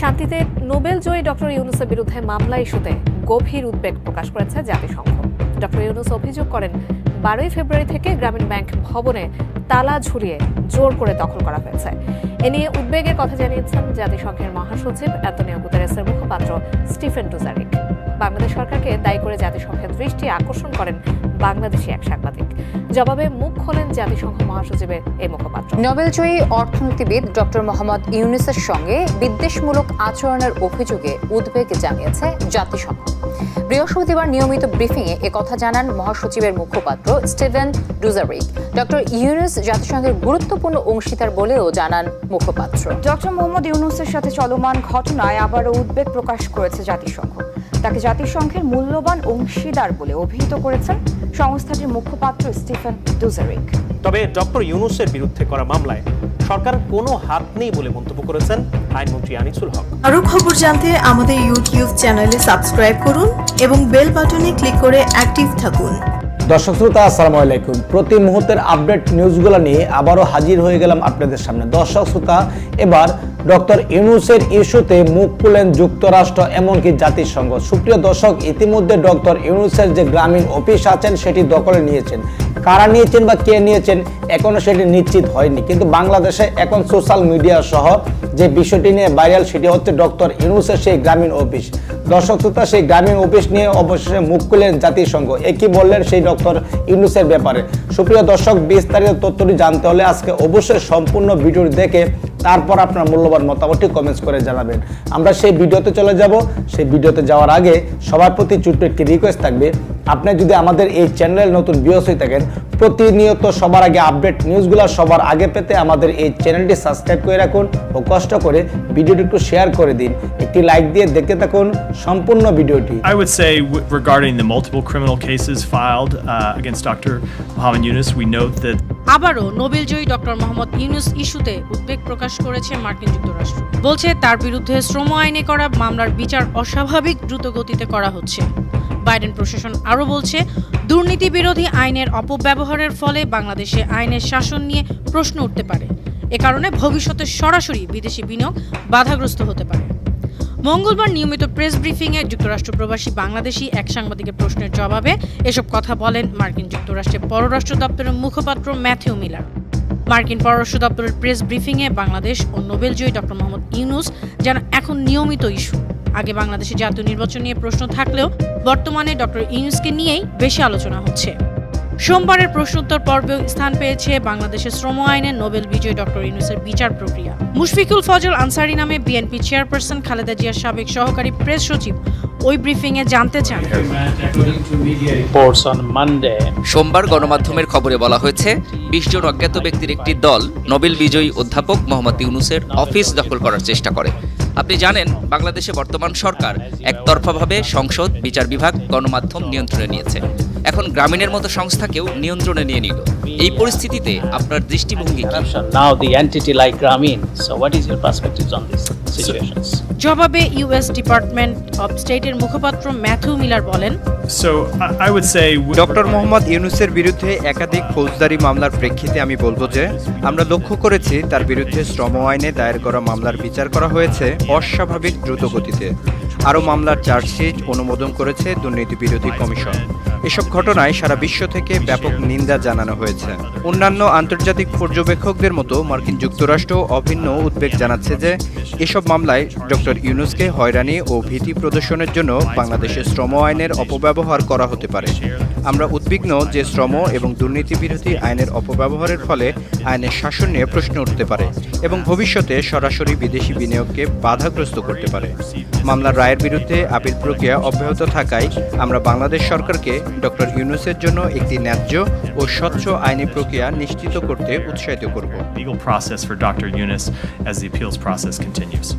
শান্তিতে নোবেল জয়ী ডক্টর ইউনুসের বিরুদ্ধে মামলা ইস্যুতে গভীর উদ্বেগ প্রকাশ করেছে জাতিসংঘ। ডক্টর ইউনুস অভিযোগ করেন, বারোই ফেব্রুয়ারি থেকে গ্রামীণ ব্যাংক ভবনে তালা ঝুলিয়ে জোর করে দখল করা হয়েছে। এ নিয়ে উদ্বেগের কথা জানিয়েছেন জাতিসংঘের মহাসচিব অ্যান্তনিও গুতেরেসের মুখপাত্র স্টিফেন ডুজারিক। বাংলাদেশ সরকারকে দায়ী করে জাতিসংঘের দৃষ্টি আকর্ষণ করেন বাংলাদেশি এক সাংবাদিক। জবাবে মুখ খোলেন জাতিসংঘ মহাসচিবের এই মুখপাত্র। নোবেলজয়ী অর্থনীতিবিদ ডক্টর মোহাম্মদ ইউনুসের সঙ্গে বিদ্বেষমূলক আচরণের অভিযোগে উদ্বেগ জানিয়েছে জাতিসংঘ। বৃহস্পতিবার নিয়মিত ব্রিফিংয়ে একথা জানান মহাসচিবের মুখপাত্র স্টিভেন ডুজারিক। ডক্টর ইউনুস জাতিসংঘের গুরুত্বপূর্ণ অংশীদার বলেও জানান মুখপাত্র। ডক্টর মোহাম্মদ ইউনুসের সাথে চলমান ঘটনায় আবারও উদ্বেগ প্রকাশ করেছে জাতিসংঘ। তাকে জাতিসংঘের মূল্যবান অংশীদার বলে অভিহিত করেছেন সংস্থাটির মুখপাত্র স্টিফেন ডুজারিক। তবে ডক্টর ইউনুসের বিরুদ্ধে করা মামলায় সরকার কোনো হাত নেই বলে মন্তব্য করেছেন আইনমন্ত্রী আনিসুল হক। আরও খবর জানতে আমাদের ইউটিউব চ্যানেলে সাবস্ক্রাইব করুন এবং বেল বাটনে ক্লিক করে অ্যাক্টিভ থাকুন। দর্শক শ্রোতা আসসালামু আলাইকুম। প্রতি মুহূর্তের আপডেট নিউজগুলো নিয়ে আবারও হাজির হয়ে গেলাম আপনাদের সামনে। দর্শক শ্রোতা এবার ডক্টর ইউনুসের ইস্যুতে মুখ খুলেন যুক্তরাষ্ট্র, এমনকি জাতিসংঘ। সুপ্রিয় দর্শক, ইতিমধ্যে ডক্টর ইউনুসের যে গ্রামীণ অফিস আছেন, সেটি দখলে নিয়েছেন। কারা নিয়েছেন বা কে নিয়েছেন, এখনও সেটি নিশ্চিত হয়নি। কিন্তু বাংলাদেশে এখন সোশ্যাল মিডিয়া সহ যে বিষয়টি নিয়ে ভাইরাল, সেটি হচ্ছে ডক্টর ইউনুসের সেই গ্রামীণ অফিস। দর্শক শ্রোতা, সেই গ্রামীণ অফিস নিয়ে অবশেষে মুখ খুললেন জাতিসংঘ। একই বললেন সেই ডক্টর ইউনুসের ব্যাপারে? সুপ্রিয় দর্শক, বিস্তারিত তথ্যটি জানতে হলে আজকে অবশ্যই সম্পূর্ণ ভিডিওটি দেখে তারপর আপনার মূল্যবান মতামতটি কমেন্টস করে জানাবেন। আমরা সেই ভিডিওতে চলে যাব। সেই ভিডিওতে যাওয়ার আগে সবার প্রতি ছোট্ট একটি রিকোয়েস্ট থাকবে। আপনি যদি আমাদের এই চ্যানেল নতুন বিয়স হয়ে থাকেন প্রতিনিয়ত সবার আগে আপডেট নিউজগুলো সবার আগে পেতে আমাদের এই চ্যানেলটি সাবস্ক্রাইব করে রাখুন ও কষ্ট করে ভিডিওটি একটু শেয়ার করে দিন। একটি লাইক দিয়ে দেখতে থাকুন সম্পূর্ণ ভিডিওটি। Would say, w- regarding the multiple criminal cases filed uh, Dr. Mohammed Yunus, we note that আবারও নোবেলজয়ী ডক্টর মোহাম্মদ ইউনুস ইস্যুতে উদ্বেগ প্রকাশ করেছে মার্কিন যুক্তরাষ্ট্র। বলছে, তার বিরুদ্ধে শ্রম আইনে করা মামলার বিচার অস্বাভাবিক দ্রুত গতিতে করা হচ্ছে। বাইডেন প্রশাসন আরও বলছে, দুর্নীতি বিরোধী আইনের অপব্যবহারের ফলে বাংলাদেশে আইনের শাসন নিয়ে প্রশ্ন উঠতে পারে। এ কারণে ভবিষ্যতে সরাসরি বিদেশি বিনিয়োগ বাধাগ্রস্ত হতে পারে। মঙ্গলবার নিয়মিত প্রেস ব্রিফিংয়ে যুক্তরাষ্ট্র প্রবাসী বাংলাদেশি এক সাংবাদিকের প্রশ্নের জবাবে এসব কথা বলেন মার্কিন যুক্তরাষ্ট্রের পররাষ্ট্র দপ্তরের মুখপাত্র ম্যাথিউ মিলার। মার্কিন পররাষ্ট্র দপ্তরের প্রেস ব্রিফিংয়ে বাংলাদেশ ও নোবেলজয়ী ডক্টর মোহাম্মদ ইউনুস যেন এখন নিয়মিত ইস্যু। আগে বাংলাদেশে জাতীয় নির্বাচন নিয়ে প্রশ্ন থাকলেও বর্তমানে ডক্টর ইউনুসকে নিয়েই বেশি আলোচনা হচ্ছে। সোমবারের প্রশ্নোত্তর পর্বেও স্থান পেয়েছে বাংলাদেশের শ্রম আইনে নোবেল বিজয়ী ডক্টর ইউনুসের বিচার প্রক্রিয়া। মুশফিকুল ফজল আনসারি নামে বিএনপি চেয়ারপারসন খালেদা জিয়ার সাবেক সহকারী প্রেস সচিব ওই ব্রিফিংয়ে জানতে চান। সোমবার গণমাধ্যমের খবরে বলা হয়েছে বিশ জন অজ্ঞাত ব্যক্তির একটি দল নোবেল বিজয়ী অধ্যাপক মোহাম্মদ ইউনুসের অফিস দখল করার চেষ্টা করে। আপনি জানেন বাংলাদেশে বর্তমান সরকার একতরফাভাবে সংসদ বিচার বিভাগ গণমাধ্যম নিয়ন্ত্রণে নিয়েছে। এখন গ্রামীণের মতো সংস্থাকেও নিয়ন্ত্রণে নিয়ে নিল। এই পরিস্থিতিতে আপনার দৃষ্টিভঙ্গি কি? Corruption. Now the entity like Grameen. So what is your perspectives on জবাবে ইউএস ডিপার্টমেন্ট অব স্টেটের মুখপাত্র ম্যাথু মিলার বলেন ডক্টর মোহাম্মদ ইউনুসের বিরুদ্ধে একাধিক ফৌজদারি মামলার প্রেক্ষিতে আমি বলব যে আমরা লক্ষ্য করেছি তার বিরুদ্ধে শ্রম আইনে দায়ের করা মামলার বিচার করা হয়েছে অস্বাভাবিক দ্রুত গতিতে আরও মামলার চার্জশিট অনুমোদন করেছে দুর্নীতি বিরোধী কমিশন। এসব ঘটনায় সারা বিশ্ব থেকে ব্যাপক নিন্দা জানানো হয়েছে। অন্যান্য আন্তর্জাতিক পর্যবেক্ষকদের মতো মার্কিন যুক্তরাষ্ট্র অভিন্ন উদ্বেগ জানাচ্ছে যে এসব মামলায় ডক্টর ইউনুসকে হয়রানি ও ভীতি প্রদর্শনের জন্য বাংলাদেশের শ্রম আইনের অপব্যবহার করা হতে পারে। আমরা উদ্বিগ্ন যে শ্রম এবং দুর্নীতি বিরোধী আইনের অপব্যবহারের ফলে আইনের শাসন নিয়ে প্রশ্ন উঠতে পারে এবং ভবিষ্যতে সরাসরি বিদেশি বিনিয়োগকে বাধাগ্রস্ত করতে পারে। মামলার রায়ের বিরুদ্ধে আপিল প্রক্রিয়া অব্যাহত থাকায় আমরা বাংলাদেশ সরকারকে ডক্টর ইউনুসের জন্য একটি ন্যায্য ও স্বচ্ছ আইনি প্রক্রিয়া নিশ্চিত করতে উৎসাহিত করব.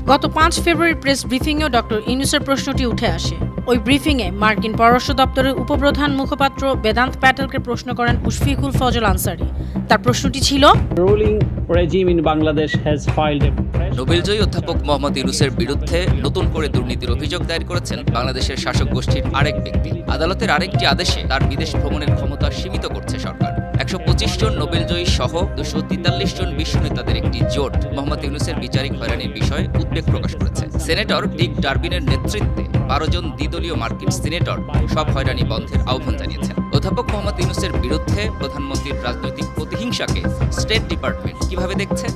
গত পাঁচ ফেব্রুয়ারি প্রেস ব্রিফিংয়েও ডক্টর ইউনুসের প্রশ্নটি উঠে আসে। ওই ব্রিফিংয়ে মার্কিন পররাষ্ট্র দপ্তরের উপপ্রধান মুখপাত্র বেদান্ত প্যাটেলকে প্রশ্ন করেন মুশফিকুল ফজল আনসারি। তার প্রশ্নটি ছিল ruling নোবেলজয়ী অধ্যাপক মোহাম্মদ ইউনুসের বিরুদ্ধে নতুন করে দুর্নীতির অভিযোগ দায়ের করেছেন বাংলাদেশের শাসক গোষ্ঠীর আরেক ব্যক্তি। আদালতের আরেকটি আদেশে তার বিদেশ ভ্রমণের ক্ষমতা সীমিত করছে সরকার। একশো পঁচিশ জন নোবেলজয়ী সহ দুশো তেতাল্লিশ জন বিশ্ব নেতাদের একটি জোট মোহাম্মদ ইউনুসের বিচারিক হয়রানির বিষয়ে উদ্বেগ প্রকাশ করেছে। সেনেটর ডিক ডারবিনের নেতৃত্বে বারো জন দ্বিদলীয় মার্কিন সিনেটর সব হয়রানি বন্ধের আহ্বান জানিয়েছেন অধ্যাপক মোহাম্মদ ইউনুসের বিরুদ্ধে প্রধানমন্ত্রীর রাজনৈতিক প্রতিহিংসাকে স্টেট ডিপার্টমেন্ট কীভাবে দেখছে.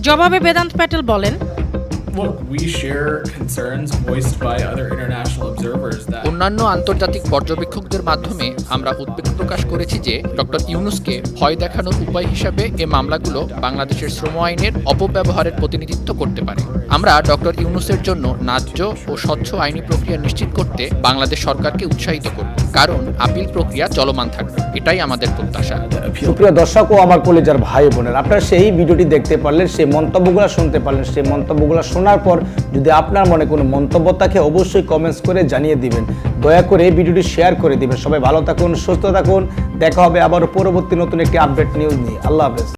জবাবে বেদান্ত প্যাটেল বলেন অন্যান্য আন্তর্জাতিক পর্যবেক্ষকদের মাধ্যমে আমরা উদ্বেগ প্রকাশ করেছি যে ডক্টর ইউনুসকে ভয় দেখানোর উপায় হিসাবে এ মামলাগুলো বাংলাদেশের শ্রম আইনের অপব্যবহারের প্রতিনিধিত্ব করতে পারে। আমরা ডক্টর ইউনুসের জন্য ন্যায্য ও স্বচ্ছ আইনি প্রক্রিয়া নিশ্চিত করতে বাংলাদেশ সরকারকে উৎসাহিত করব। কারণ আপিল প্রক্রিয়া চলমান থাকবে। এটাই আমাদের প্রত্যাশা। সুপ্রিয় দর্শক ও আমার কলেজার ভাই বোনের আপনারা সেই ভিডিওটি দেখতে পারলেন সেই মন্তব্যগুলো শুনতে পারলেন সেই মন্তব্যগুলো শোনার পর যদি আপনার মনে কোনো মন্তব্য থাকে, অবশ্যই কমেন্টস করে জানিয়ে দিবেন। দয়া করে এই ভিডিওটি শেয়ার করে দিবেন। সবাই ভালো থাকুন, সুস্থ থাকুন। দেখা হবে আবার পরবর্তী নতুন একটি আপডেট নিউজ নিয়ে। আল্লাহ হাফেজ।